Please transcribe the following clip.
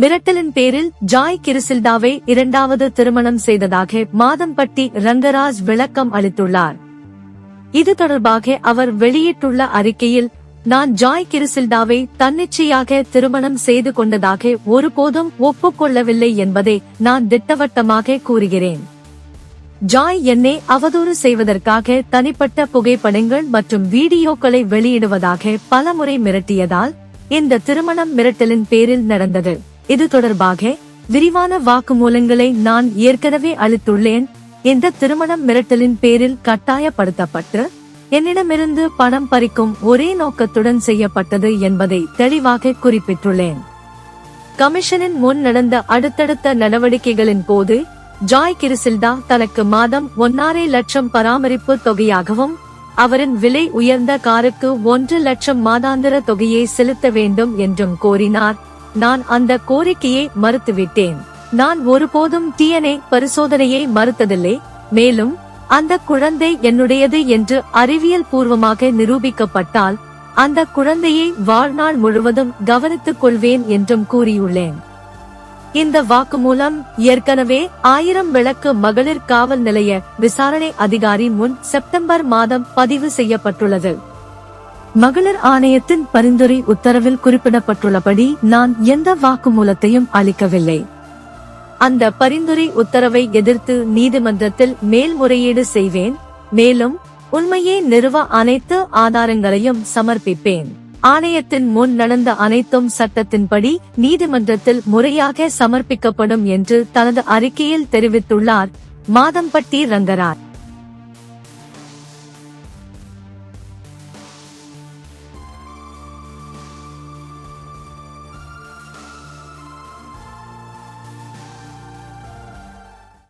மிரட்டலின் பேரில் ஜாய் கிரிசில்டாவை இரண்டாவது திருமணம் செய்ததாக மாதம்பட்டி ரங்கராஜ் விளக்கம் அளித்துள்ளார். இது தொடர்பாக அவர் வெளியிட்டுள்ள அறிக்கையில் நான் ஜாய் கிரிசில்டாவை தன்னிச்சையாக திருமணம் செய்து கொண்டதாக ஒருபோதும் ஒப்புக்கொள்ளவில்லை என்பதை நான் திட்டவட்டமாக கூறுகிறேன். ஜாய் என்னை அவதூறு செய்வதற்காக தனிப்பட்ட புகைப்படங்கள் மற்றும் வீடியோக்களை வெளியிடுவதாக பலமுறை மிரட்டியதால் இந்த திருமணம் மிரட்டலின் பேரில் நடந்தது. இது தொடர்பாக விரிவான வாக்குமூலங்களை நான் ஏற்கனவே அளித்துள்ளேன். இந்த திருமணம் மிரட்டலின் பேரில் கட்டாயப்படுத்தப்பட்டு என்னிடமிருந்து பணம் பறிக்கும் ஒரே நோக்கத்துடன் செய்யப்பட்டது என்பதை தெளிவாக குறிப்பிட்டுள்ளேன். கமிஷனின் முன் நடந்த அடுத்தடுத்த நடவடிக்கைகளின் போது ஜாய் கிரிசில்டா தனக்கு மாதம் ஒன்னாரை லட்சம் பராமரிப்பு தொகையாகவும் அவரின் விலை உயர்ந்த காருக்கு ஒன்று லட்சம் மாதாந்திர தொகையை செலுத்த வேண்டும் என்றும் கோரினார். நான் அந்த கோரிக்கையை மறுத்துவிட்டேன். நான் ஒருபோதும் டிஎன்ஏ பரிசோதனையை மறுத்ததில்லை மேலும் அந்த குழந்தை என்னுடையது என்று அறிவியல் பூர்வமாக நிரூபிக்கப்பட்டால் அந்த குழந்தையை வாழ்நாள் முழுவதும் கவனித்துக் கொள்வேன் என்றும் கூறியுள்ளேன். இந்த வாக்குமூலம் ஏற்கனவே ஆயிரம் விளக்கு மகளிர் காவல் நிலைய விசாரணை அதிகாரி முன் செப்டம்பர் மாதம் பதிவு செய்யப்பட்டுள்ளது. மகளிர் ஆணையத்தின் பரிந்துரை உத்தரவில் குறிப்பிடப்பட்டுள்ளபடி நான் எந்த வாக்குமூலத்தையும் அளிக்கவில்லை. அந்த பரிந்துரை உத்தரவை எதிர்த்து நீதிமன்றத்தில் மேல்முறையீடு செய்வேன் மேலும் உண்மையை நிறுவ அனைத்து ஆதாரங்களையும் சமர்ப்பிப்பேன். ஆணையத்தின் முன் நடந்த அனைத்தும் சட்டத்தின்படி நீதிமன்றத்தில் முறையாக சமர்ப்பிக்கப்படும் என்று தனது அறிக்கையில் தெரிவித்துள்ளார் மாதம்பட்டி ரங்கராஜ்.